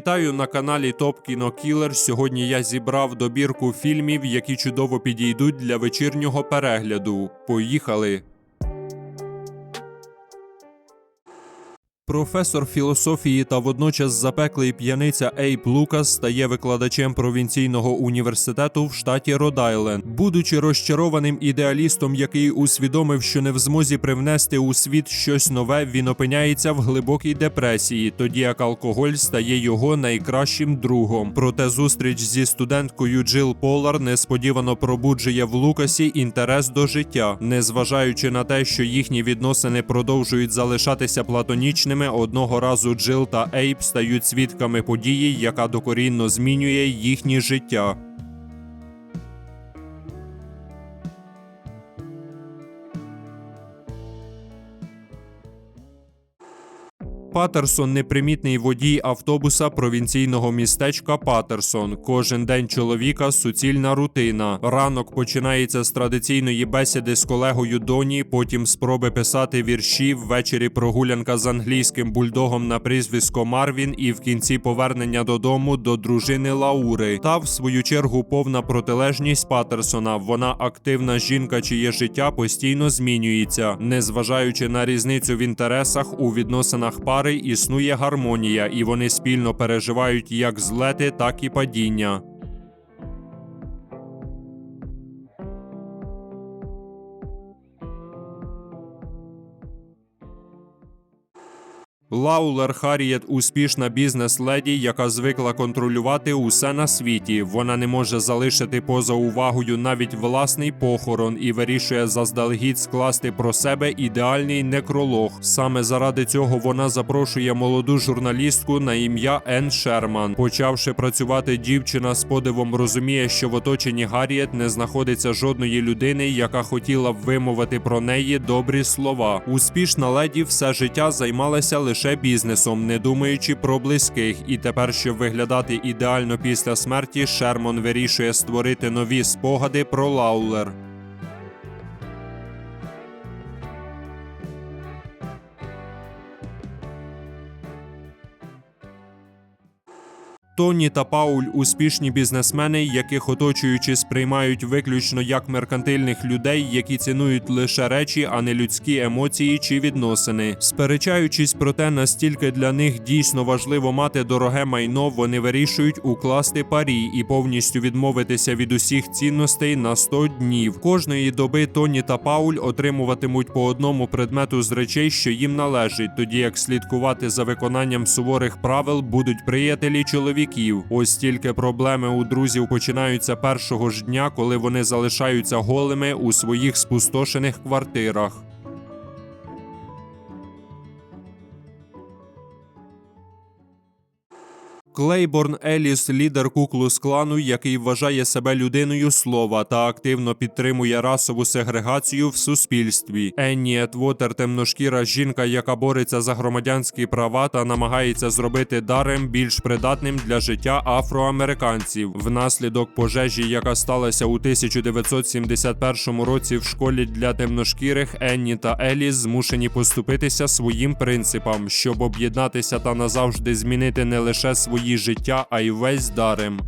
Вітаю на каналі Топ Кіно Кілер. Сьогодні я зібрав добірку фільмів, які чудово підійдуть для вечірнього перегляду. Поїхали! Професор філософії та водночас запеклий п'яниця Ейп Лукас стає викладачем провінційного університету в штаті Род-Айленд. Будучи розчарованим ідеалістом, який усвідомив, що не в змозі привнести у світ щось нове, він опиняється в глибокій депресії, тоді як алкоголь стає його найкращим другом. Проте зустріч зі студенткою Джил Полар несподівано пробуджує в Лукасі інтерес до життя, незважаючи на те, що їхні відносини продовжують залишатися платонічними. Одного разу Джил та Ейп стають свідками події, яка докорінно змінює їхнє життя. Патерсон непримітний водій автобуса провінційного містечка Патерсон. Кожен день чоловіка суцільна рутина. Ранок починається з традиційної бесіди з колегою Доні, потім спроби писати вірші, ввечері прогулянка з англійським бульдогом на прізвисько Марвін, і в кінці повернення додому до дружини Лаури. Та в свою чергу повна протилежність Патерсона. Вона активна жінка, чиє життя постійно змінюється, незважаючи на різницю в інтересах у відносинах пари існує гармонія, і вони спільно переживають як злети, так і падіння. Лаулер Харріет успішна бізнес-леді, яка звикла контролювати усе на світі. Вона не може залишити поза увагою навіть власний похорон і вирішує заздалегідь скласти про себе ідеальний некролог. Саме заради цього вона запрошує молоду журналістку на ім'я Енн Шерман. Почавши працювати, дівчина з подивом розуміє, що в оточенні Гарріет не знаходиться жодної людини, яка хотіла б вимовити про неї добрі слова. Успішна леді все життя займалася лише бізнесом, не думаючи про близьких. І тепер, щоб виглядати ідеально після смерті, Шермон вирішує створити нові спогади про Лаулер. Тоні та Пауль успішні бізнесмени, яких оточуючи сприймають виключно як меркантильних людей, які цінують лише речі, а не людські емоції чи відносини. Сперечаючись про те, настільки для них дійсно важливо мати дороге майно, вони вирішують укласти парі і повністю відмовитися від усіх цінностей на 100 днів. Кожної доби Тоні та Пауль отримуватимуть по одному предмету з речей, що їм належить, тоді як слідкувати за виконанням суворих правил будуть приятелі чоловіків. Ось тільки проблеми у друзів починаються першого ж дня, коли вони залишаються голими у своїх спустошених квартирах. Клейборн Еліс, лідер куклус клану, який вважає себе людиною слова та активно підтримує расову сегрегацію в суспільстві. Енні Етвотер, темношкіра жінка, яка бореться за громадянські права та намагається зробити дарем більш придатним для життя афроамериканців. Внаслідок пожежі, яка сталася у 1971 році в школі для темношкірих, Енні та Еліс змушені поступитися своїм принципам, щоб об'єднатися та назавжди змінити не лише свої життя, а й весь дарем.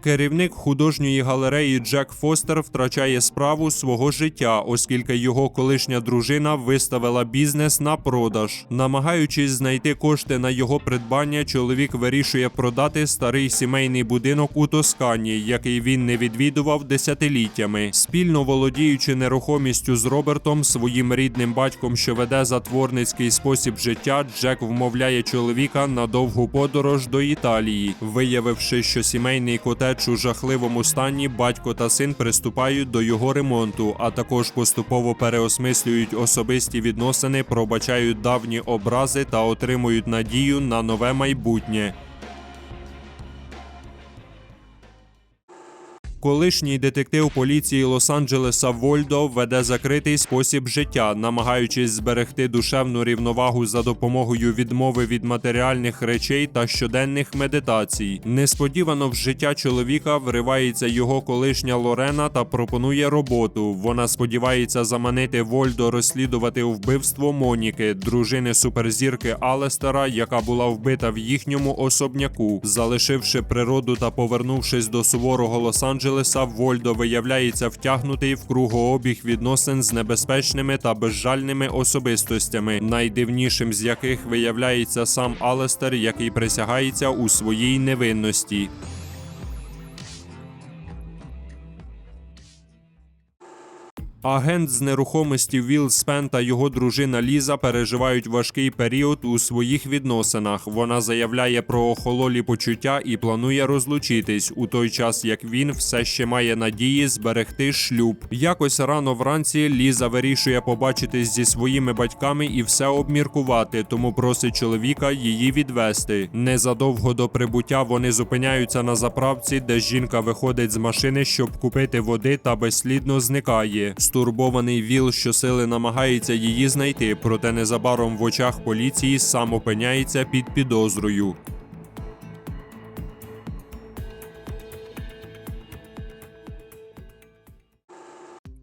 Керівник художньої галереї Джек Фостер втрачає справу свого життя, оскільки його колишня дружина виставила бізнес на продаж. Намагаючись знайти кошти на його придбання, чоловік вирішує продати старий сімейний будинок у Тоскані, який він не відвідував десятиліттями. Спільно володіючи нерухомістю з Робертом, своїм рідним батьком, що веде затворницький спосіб життя, Джек вмовляє чоловіка на довгу подорож до Італії, виявивши, що сімейний котеч у жахливому стані батько та син приступають до його ремонту, а також поступово переосмислюють особисті відносини, пробачають давні образи та отримують надію на нове майбутнє. Колишній детектив поліції Лос-Анджелеса Вольдо веде закритий спосіб життя, намагаючись зберегти душевну рівновагу за допомогою відмови від матеріальних речей та щоденних медитацій. Несподівано в життя чоловіка вривається його колишня Лорена та пропонує роботу. Вона сподівається заманити Вольдо розслідувати вбивство Моніки, дружини суперзірки Алестера, яка була вбита в їхньому особняку. Залишивши природу та повернувшись до суворого Лос-Анджелеса, Вольдо виявляється втягнутий в кругообіг відносин з небезпечними та безжальними особистостями, найдивнішим з яких виявляється сам Алестер, який присягається у своїй невинності. Агент з нерухомості Вілл Спен та його дружина Ліза переживають важкий період у своїх відносинах. Вона заявляє про охололі почуття і планує розлучитись у той час, як він все ще має надії зберегти шлюб. Якось рано вранці Ліза вирішує побачитись зі своїми батьками і все обміркувати, тому просить чоловіка її відвести. Незадовго до прибуття вони зупиняються на заправці, де жінка виходить з машини, щоб купити води та безслідно зникає. Стурбований Віл щосили намагається її знайти, проте незабаром в очах поліції сам опиняється під підозрою.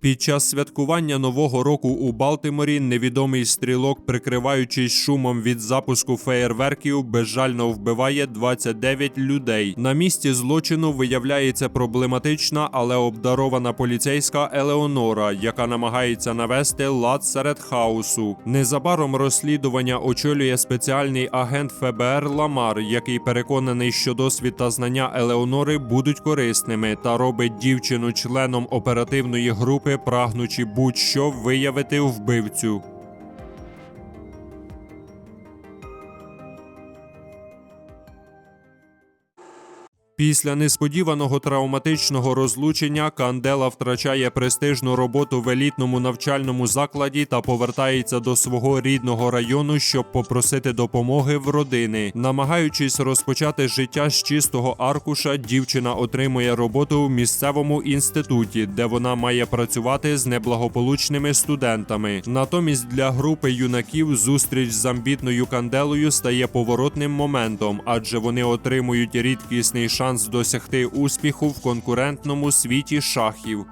Під час святкування нового року у Балтиморі невідомий стрілок, прикриваючись шумом від запуску феєрверків, безжально вбиває 29 людей. На місці злочину виявляється проблематична, але обдарована поліцейська Елеонора, яка намагається навести лад серед хаосу. Незабаром розслідування очолює спеціальний агент ФБР Ламар, який переконаний, що досвід та знання Елеонори будуть корисними, та робить дівчину членом оперативної групи, прагнучи будь-що виявити вбивцю. Після несподіваного травматичного розлучення Кандела втрачає престижну роботу в елітному навчальному закладі та повертається до свого рідного району, щоб попросити допомоги в родини. Намагаючись розпочати життя з чистого аркуша, дівчина отримує роботу в місцевому інституті, де вона має працювати з неблагополучними студентами. Натомість для групи юнаків зустріч з амбітною канделою стає поворотним моментом, адже вони отримують рідкісний шанс досягти успіху в конкурентному світі шахів.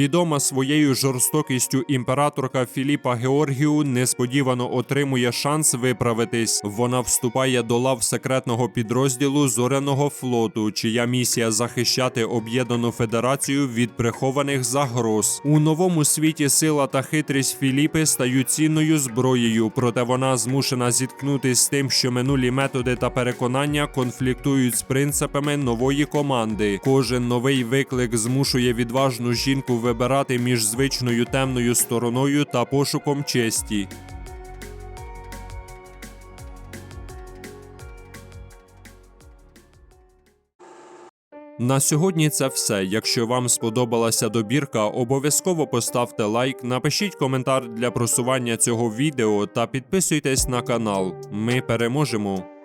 Відома своєю жорстокістю імператорка Філіпа Георгію несподівано отримує шанс виправитись. Вона вступає до лав секретного підрозділу зоряного флоту, чия місія захищати об'єднану федерацію від прихованих загроз. У новому світі сила та хитрість Філіпи стають цінною зброєю, проте вона змушена зіткнутись з тим, що минулі методи та переконання конфліктують з принципами нової команди. Кожен новий виклик змушує відважну жінку вибирати між звичною темною стороною та пошуком честі. На сьогодні це все. Якщо вам сподобалася добірка, обов'язково поставте лайк, напишіть коментар для просування цього відео та підписуйтесь на канал. Ми переможемо!